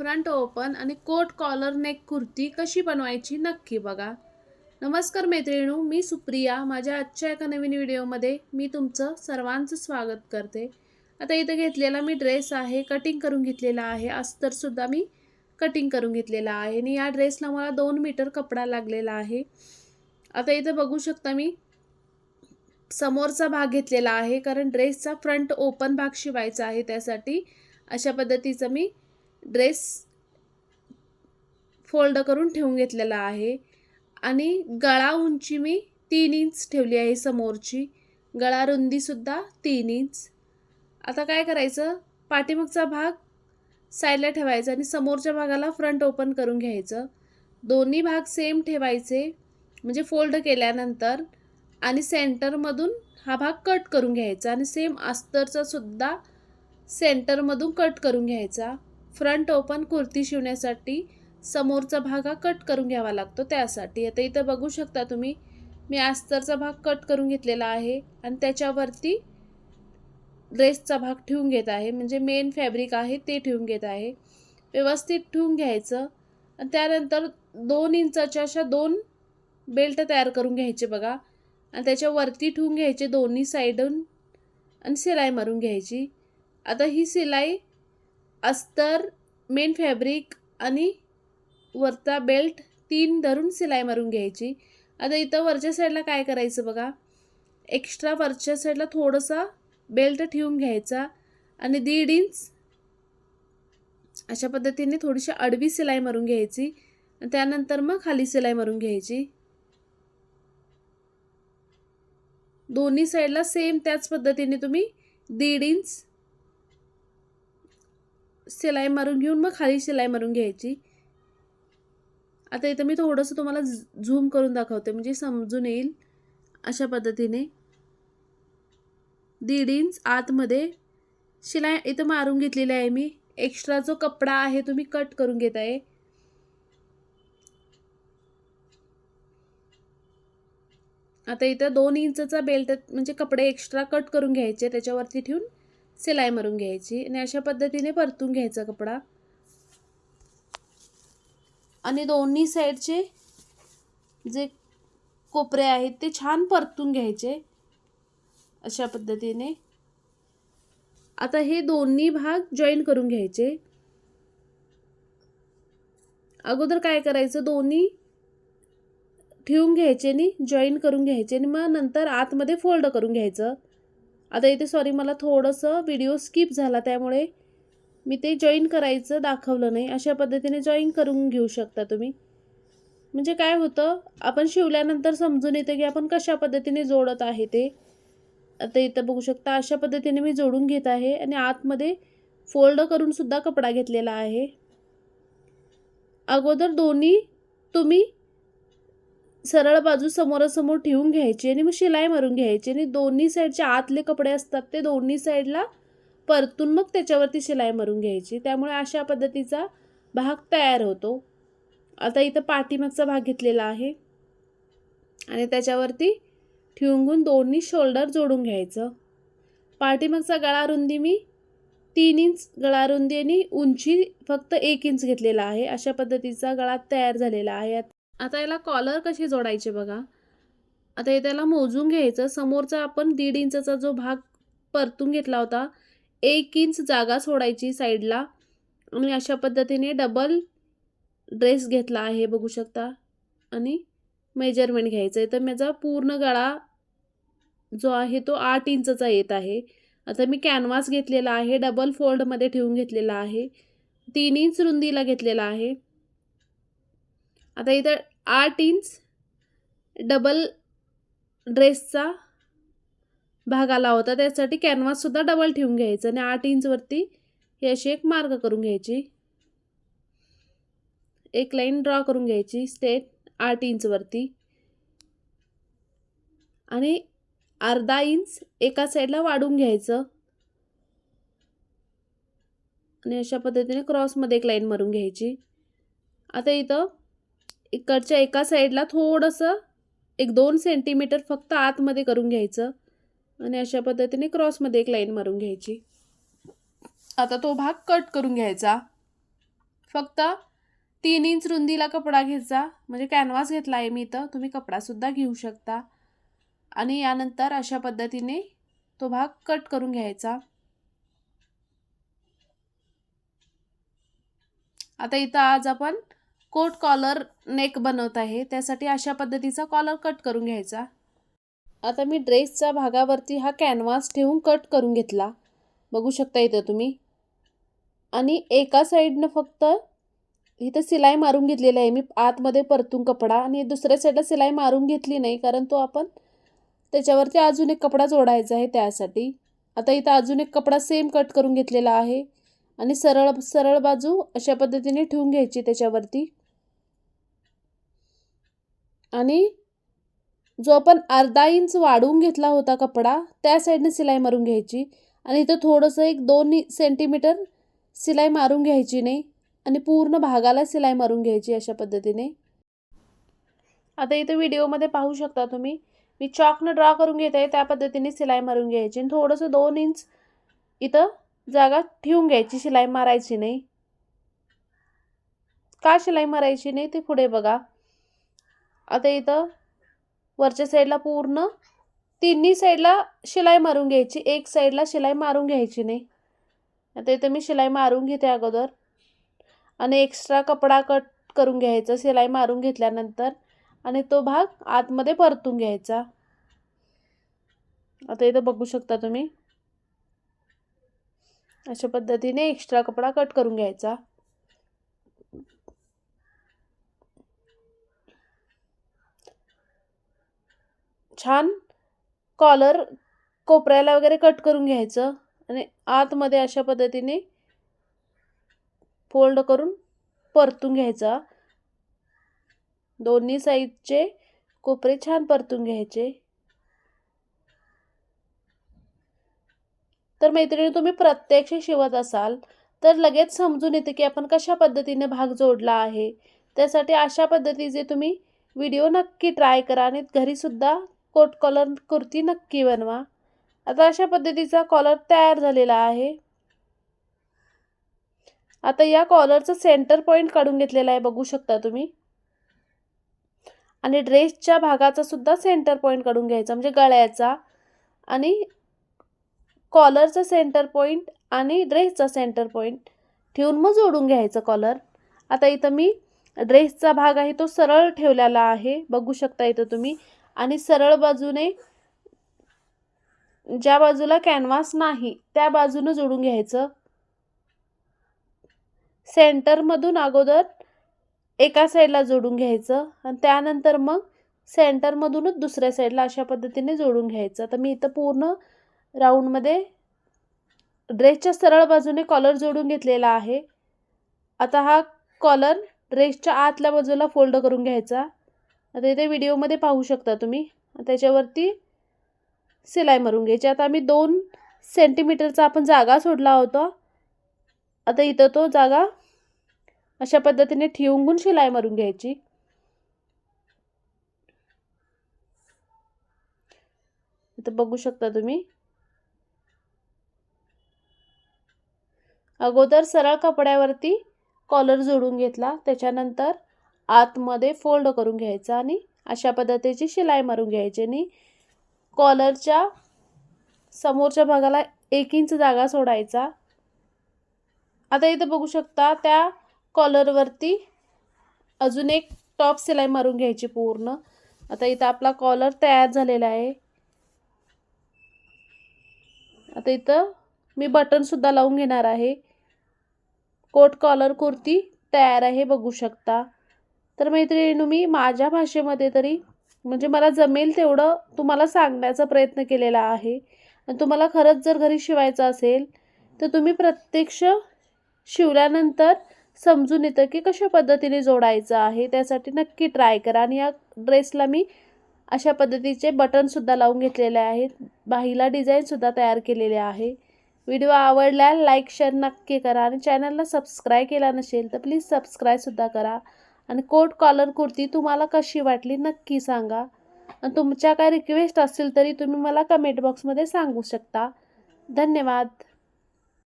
Front open आणि coat collar neck kurti कशी बनवायची नक्की बघा. नमस्कार मैत्रिणू मी सुप्रिया. माझ्या आजच्या एका नवीन व्हिडिओमध्ये मी तुमचं सर्वांचं स्वागत करते. आता इथं घेतलेला मी ड्रेस आहे कटिंग करून घेतलेला आहे. अस्तरसुद्धा मी कटिंग करून घेतलेला आहे आणि या ड्रेसला मला दोन मीटर कपडा लागलेला आहे. आता इथं बघू शकता मी समोरचा भाग घेतलेला आहे कारण ड्रेसचा फ्रंट ओपन भाग शिवायचा आहे त्यासाठी. अशा पद्धतीचं मी ड्रेस फोल्ड करून ठेवून घेतलेला आहे. आणि गळा उंची मी तीन इंच ठेवली आहे समोरची. गळा रुंदीसुद्धा तीन इंच. आता काय करायचं? पाठीमागचा भाग साईडला ठेवायचा आणि समोरच्या भागाला फ्रंट ओपन करून घ्यायचं. दोन्ही भाग सेम ठेवायचे म्हणजे फोल्ड केल्यानंतर आणि सेंटरमधून हा भाग कट करून घ्यायचा आणि सेम अस्तरचा सुद्धा सेंटरमधून कट करून घ्यायचा. फ्रंट ओपन कुर्ती शिवण्यासाठी समोरचा भाग हा कट करून घ्यावा लागतो त्यासाठी. आता इथं बघू शकता तुम्ही मी आस्तरचा भाग कट करून घेतलेला आहे आणि त्याच्यावरती ड्रेसचा भाग ठेवून घेत आहे. म्हणजे मेन फॅब्रिक आहे ते ठेवून घेत आहे. व्यवस्थित ठेवून घ्यायचं. आणि त्यानंतर दोन इंचाच्या अशा दोन बेल्ट तयार करून घ्यायचे बघा. आणि त्याच्यावरती ठेवून घ्यायचे दोन्ही साईडून आणि शिलाई मारून घ्यायची. आता ही शिलाई अस्तर मेन फॅब्रिक आणि वरचा बेल्ट तीन धरून सिलाई मारून घ्यायची. आता इथं वरच्या साईडला काय करायचं बघा? एक्स्ट्रा वरच्या साईडला थोडंसं बेल्ट ठेवून घ्यायचा आणि दीड इंच अशा पद्धतीने थोडीशी अडवी सिलाई मारून घ्यायची आणि त्यानंतर मग खाली सिलाई मारून घ्यायची. दोन्ही साईडला सेम त्याच पद्धतीने तुम्ही दीड इंच शिलाई मारून घेऊन मग खाली शिलाई मारून घ्यायची. आता इथं मी थोडंसं तुम्हाला झूम करून दाखवते. म्हणजे समजून येईल अशा पद्धतीने. दीड इंच आतमध्ये शिलाई इथं मारून घेतलेली आहे मी. एक्स्ट्रा जो कपडा आहे तुम्ही कट करून घेत आहे. आता इथं दोन इंचचा बेल्ट म्हणजे कपडे एक्स्ट्रा कट करून घ्यायचे त्याच्यावरती ठेवून. सिलाई मारून घ्यायची आणि अशा पद्धतीने परतून घ्यायचा कपडा. आणि दोन्ही साईडचे जे कोपरे आहेत ते छान परतून घ्यायचे अशा पद्धतीने. आता हे दोन्ही भाग जॉईन करून घ्यायचे. अगोदर काय करायचं दोन्ही ठेवून घ्यायचे आणि जॉईन करून घ्यायचे आणि मग नंतर आतमध्ये फोल्ड करून घ्यायचं. आता इथे सॉरी मला थोडंसं व्हिडिओ स्किप झाला त्यामुळे मी ते जॉईन करायचं दाखवलं नाही. अशा पद्धतीने जॉईन करून घेऊ शकता तुम्ही. म्हणजे काय होतं आपण शिवल्यानंतर समजून येतं की आपण कशा पद्धतीने जोडत आहे ते. आता इथं बघू शकता अशा पद्धतीने मी जोडून घेत आहे आणि आतमध्ये फोल्ड करूनसुद्धा कपडा घेतलेला आहे. अगोदर दोन्ही तुम्ही सरळ बाजू समोरासमोर ठेवून घ्यायची आणि मग शिलाई मारून घ्यायची. आणि दोन्ही साईडचे आतले कपडे असतात ते दोन्ही साईडला परतून मग त्याच्यावरती शिलाई मारून घ्यायची. त्यामुळे अशा पद्धतीचा भाग तयार होतो. आता इथं पाठीमागचा भाग घेतलेला आहे. आणि त्याच्यावरती ठेवून दोन्ही शोल्डर जोडून घ्यायचं. पाठीमागचा गळा रुंदी मी तीन इंच गळा रुंदी आणि उंची फक्त एक इंच घेतलेला आहे. अशा पद्धतीचा गळा तयार झालेला आहे. आता याला कॉलर कशी जोडायचे बघा. आता हे त्याला मोजून घ्यायचं. समोरचा आपण दीड इंचचा जो भाग परतून घेतला होता एक इंच जागा सोडायची साईडला. आणि अशा पद्धतीने डबल ड्रेस घेतला आहे बघू शकता. आणि मेजरमेंट घ्यायचं आहे तर माझा पूर्ण गळा जो आहे तो आठ इंचचा येत आहे. आता मी कॅनव्हास घेतलेला आहे डबल फोल्डमध्ये ठेवून घेतलेला आहे. तीन इंच रुंदीला घेतलेला आहे. आता इथं आठ इंच डबल ड्रेसचा भाग आला होता. त्यासाठी कॅनव्हाससुद्धा डबल ठेवून घ्यायचं आणि आठ इंचवरती ही अशी एक मार्क करून घ्यायची. एक लाईन ड्रॉ करून घ्यायची स्टेट आठ इंचवरती आणि अर्धा इंच एका साईडला वाढून घ्यायचं. आणि अशा पद्धतीने क्रॉसमध्ये एक लाईन मारून घ्यायची. आता इथं इकडच्या एका साईडला थोडंसं एक दोन सेंटीमीटर फक्त आतमध्ये करून घ्यायचं आणि अशा पद्धतीने क्रॉसमध्ये एक लाईन मारून घ्यायची. आता तो भाग कट करून घ्यायचा. फक्त तीन इंच रुंदीला कपडा घ्यायचा. म्हणजे कॅनव्हास घेतला आहे मी इथं. तुम्ही कपडासुद्धा घेऊ शकता. आणि यानंतर अशा पद्धतीने तो भाग कट करून घ्यायचा. आता इथं आज आपण कोट कॉलर नेक बनवत आहे. त्यासाठी अशा पद्धतीचा कॉलर कट करून घ्यायचा. आता मी ड्रेसच्या भागावरती हा कॅनव्हास ठेवून कट करून घेतला. बघू शकता इथं तुम्ही. आणि एका साईडनं फक्त इथं सिलाई मारून घेतलेली आहे. मी आतमध्ये परतून कपडा आणि दुसऱ्या साईडला सिलाई मारून घेतली नाही कारण तो आपण त्याच्यावरती अजून एक कपडा जोडायचा आहे त्यासाठी. आता इथं अजून एक कपडा सेम कट करून घेतलेला आहे. आणि सरळ सरळ बाजू अशा पद्धतीने ठेवून घ्यायची त्याच्यावरती. आणि जो आपण अर्धा इंच वाढवून घेतला होता कपडा त्या साईडने सिलाई मारून घ्यायची. आणि इथं थोडंसं एक दोन सेंटीमीटर सिलाई मारून घ्यायची नाही. आणि पूर्ण भागाला सिलाई मारून घ्यायची अशा पद्धतीने. आता इथं व्हिडिओमध्ये पाहू शकता तुम्ही मी चॉकनं ड्रॉ करून घेत आहे त्या पद्धतीने सिलाई मारून घ्यायची. आणि थोडंसं दोन इंच इथं जागा ठेवून घ्यायची शिलाई मारायची नाही. का शिलाई मारायची नाही ते पुढे बघा. आता इथं वरच्या साईडला पूर्ण तिन्ही साईडला शिलाई मारून घ्यायची. एक साईडला शिलाई मारून घ्यायची नाही. आता इथं मी शिलाई मारून घेते अगोदर. आणि एक्स्ट्रा कपडा कट करून घ्यायचा शिलाई मारून घेतल्यानंतर. आणि तो भाग आतमध्ये परतून घ्यायचा. आता इथं बघू शकता तुम्ही. अशा पद्धतीने एक्स्ट्रा कपडा कट करून घ्यायचा. छान कॉलर कोपऱ्याला वगैरे कट करून घ्यायचं आणि आतमध्ये अशा पद्धतीने फोल्ड करून परतून घ्यायचा. दोन्ही साईडचे कोपरे छान परतून घ्यायचे. तर मैत्रिणी तुम्ही प्रत्यक्ष शिवत असाल तर लगेच समजून येते की आपण कशा पद्धतीने भाग जोडला आहे. त्यासाठी अशा पद्धतीचे तुम्ही व्हिडिओ नक्की ट्राय करा आणि घरीसुद्धा कोट कॉलर कुर्ती नक्की बनवा. आता अशा पद्धतीचा कॉलर तयार झालेला आहे. आता या कॉलरचं सेंटर पॉईंट काढून घेतलेला आहे बघू शकता तुम्ही. आणि ड्रेसच्या भागाचा सुद्धा सेंटर पॉईंट काढून घ्यायचा म्हणजे गळ्याचा. आणि कॉलरचा सेंटर पॉईंट आणि ड्रेसचा सेंटर पॉईंट ठेवून मग जोडून घ्यायचं कॉलर. आता इथं मी ड्रेसचा भाग आहे तो सरळ ठेवलेला आहे बघू शकता इथं तुम्ही. आणि सरळ बाजूने ज्या बाजूला कॅनव्हास नाही त्या बाजूनं जोडून घ्यायचं. सेंटरमधून अगोदर एका साईडला जोडून घ्यायचं आणि त्यानंतर मग सेंटरमधूनच दुसऱ्या साईडला अशा पद्धतीने जोडून घ्यायचं. तर मी इथं पूर्ण राऊंडमध्ये ड्रेसच्या सरळ बाजूने कॉलर जोडून घेतलेला आहे. आता हा कॉलर ड्रेसच्या आतल्या बाजूला फोल्ड करून घ्यायचा. आता इथे व्हिडिओमध्ये पाहू शकता तुम्ही. त्याच्यावरती सिलाई मारून घ्यायची. आता आम्ही दोन सेंटीमीटरचा आपण जागा सोडला होता. आता इथं तो जागा अशा पद्धतीने ठेवून शिलाई मारून घ्यायची. इथं बघू शकता तुम्ही. अगोदर सरळ कपड्यावरती कॉलर जोडून घेतला. त्याच्यानंतर आतमध्ये फोल्ड करून घ्यायचा आणि अशा पद्धतीची शिलाई मारून घ्यायची आणि कॉलरच्या समोरच्या भागाला एक इंच जागा सोडायचा. आता इथं बघू शकता त्या कॉलरवरती अजून एक टॉप सिलाई मारून घ्यायची पूर्ण. आता इथं आपला कॉलर तयार झालेला आहे. आता इथं मी बटनसुद्धा लावून घेणार आहे. कोट कॉलर कुर्ती तयार आहे बघू शकता. तर मैत्रिणी मी माझ्या भाषेमध्ये तरी म्हणजे मला जमेल तेवढं तुम्हाला सांगण्याचा प्रयत्न केलेला आहे. आणि तुम्हाला खरंच जर घरी शिवायचं असेल तर तुम्ही प्रत्यक्ष शिवल्यानंतर समजून येतं की कशा पद्धतीने जोडायचं आहे. त्यासाठी नक्की ट्राय करा. आणि या ड्रेसला मी अशा पद्धतीचे बटनसुद्धा लावून घेतलेले आहेत. बाहीला डिझाईनसुद्धा तयार केलेले आहे. व्हिडिओ आवडल्या लाईक शेअर नक्की करा. आणि चॅनलला सबस्क्राईब केला नसेल तर प्लीज सबस्क्राईबसुद्धा करा. आणि कोट कॉलर कुर्ती तुम्हाला कशी वाटली नक्की सांगा. आणि तुमच्या काय रिक्वेस्ट असतील तरी तुम्ही मला कमेंट बॉक्समध्ये सांगू शकता. धन्यवाद.